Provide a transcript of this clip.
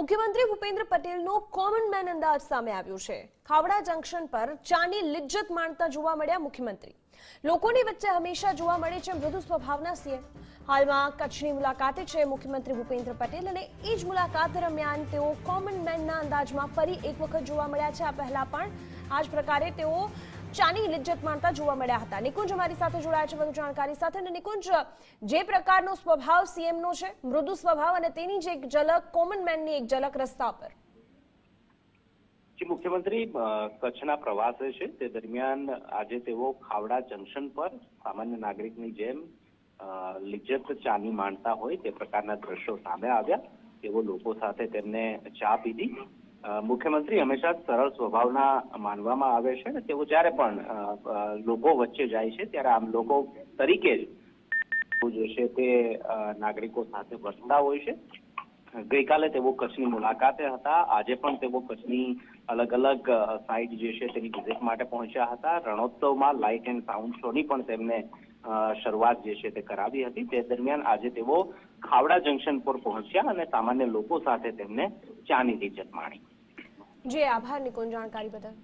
મુખ્યમંત્રી ભૂપેન્દ્ર પટેલનો common main અંદાજ સામે આવ્યો છે. ખાવડા જંકશન પર ચાની લિજ્જત માણતા જોવા મળ્યા મુખ્યમંત્રી. લોકોની વચ્ચે હંમેશા જોવા મળે છે મૃદુ સ્વભાવના સીએમ. હાલમાં કચ્છની મુલાકાતે છે મુખ્યમંત્રી ભૂપેન્દ્ર પટેલ અને એ જ મુલાકાત દરમિયાન તેઓ કોમન મેનના અંદાજમાં ફરી એક વખત જોવા મળ્યા છે. આ પહેલા પણ આ જ પ્રકારે તેઓ ચાની લિજ્જત માણતા જોવા મળ્યા હતા. નિકુંજ અમારી સાથે જોડાયા છે. વધુ જાણકારી સાથે અને નિકુંજ, જે પ્રકારનો સ્વભાવ સીએમનો છે, મૃદુ સ્વભાવ અને તેની જ એક ઝલક કોમન મેનની એક ઝલક રસ્તા પર. મુખ્યમંત્રી કચ્છના પ્રવાસે છે. તે દરમિયાન આજે તેઓ ખાવડા જંકશન પર સામાન્ય નાગરિકની જેમ લિજ્જત ચાની માણતા હોય તે પ્રકારના દ્રશ્યો સામે આવ્યા. તેઓ લોકો સાથે તેમને ચા પીધી. મુખ્યમંત્રી હંમેશા સરળ સ્વભાવના માનવામાં આવે છે ને તેઓ જ્યારે પણ લોકો વચ્ચે જાય છે ત્યારે આમ લોકો તરીકે જ જે છે તે નાગરિકો સાથે વર્તતા હોય છે. ગઈકાલે તેઓ કચ્છની મુલાકાતે હતા. આજે પણ તેઓ કચ્છની અલગ અલગ સાઇટ જે છે તેની વિઝિટ માટે પહોંચ્યા હતા. રણોત્સવમાં લાઇટ એન્ડ સાઉન્ડ શોની પણ તેમને શરૂઆત જે છે તે કરાવી હતી. તે દરમિયાન આજે તેઓ ખાવડા જંકશન પર પહોંચ્યા અને સામાન્ય લોકો સાથે તેમને ચાની લિજ્જત માણી. જે આભાર નિકુંજ જાણકારી બદલ?